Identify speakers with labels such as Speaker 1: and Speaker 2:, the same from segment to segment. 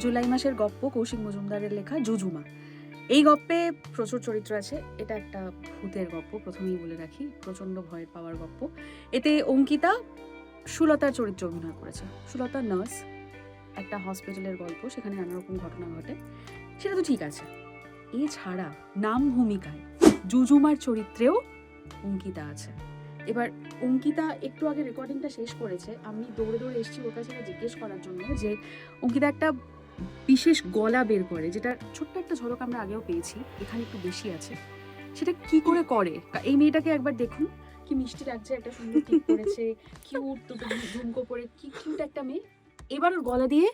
Speaker 1: জুলাই মাসের গপ্প কৌশিক মজুমদারের লেখা জুজুমা। এই গপ্পে প্রচুর চরিত্র আছে। এটা একটা ভূতের গপ্প, প্রথমেই বলে রাখি। প্রচণ্ড ভয়ের পাওয়ার গপ্প। এতে অঙ্কিতা সুলতার চরিত্রে অভিনয় করেছে। সুলতা নার্স, একটা হসপিটালের গল্প, সেখানে নানা রকম ঘটনা ঘটে। সেটা তো ঠিক আছে। এছাড়া নাম ভূমিকায় জুজুমার চরিত্রেও অঙ্কিতা আছে। এবার অঙ্কিতা একটু আগে রেকর্ডিংটা শেষ করেছে। আমি দৌড়ে দৌড়ে এসেছি ওর কাছে জিজ্ঞেস করার জন্য যে, অঙ্কিতা একটা বিশেষ গলা বের করে যেটা ছোট্ট একটা ঝলক আমরা আগেও পেয়েছি, এখানে একটু বেশি আছে। সেটা কি করে করে? এই মেয়েটাকে একবার দেখুন। কি মিষ্টি লাগছে, একটা সুন্দর ঠিক করেছে কিউট দুটো ঝুমকো পরে, কি কিউট একটা মেয়ে। এবার ওর গলা দিয়ে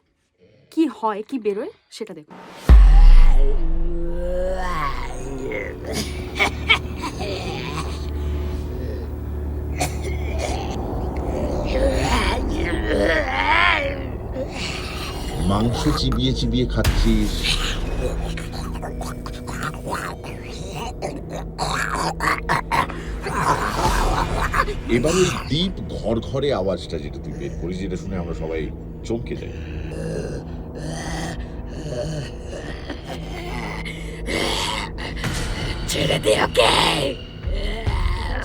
Speaker 1: কি হয়, কি বেরোয়, সেটা দেখুন।
Speaker 2: মাংস চিবিয়ে চিবিয়ে খাচ্ছিস। এবারে দ্বীপ ঘর ঘরে আওয়াজটা যেটা তুই বের করিস যেটা শুনে আমরা সবাই চমকে যাই।
Speaker 3: ছেড়ে দে ওকে।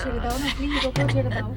Speaker 1: ছেড়ে দাও না প্লিজ ওকেও ছেড়ে দাও।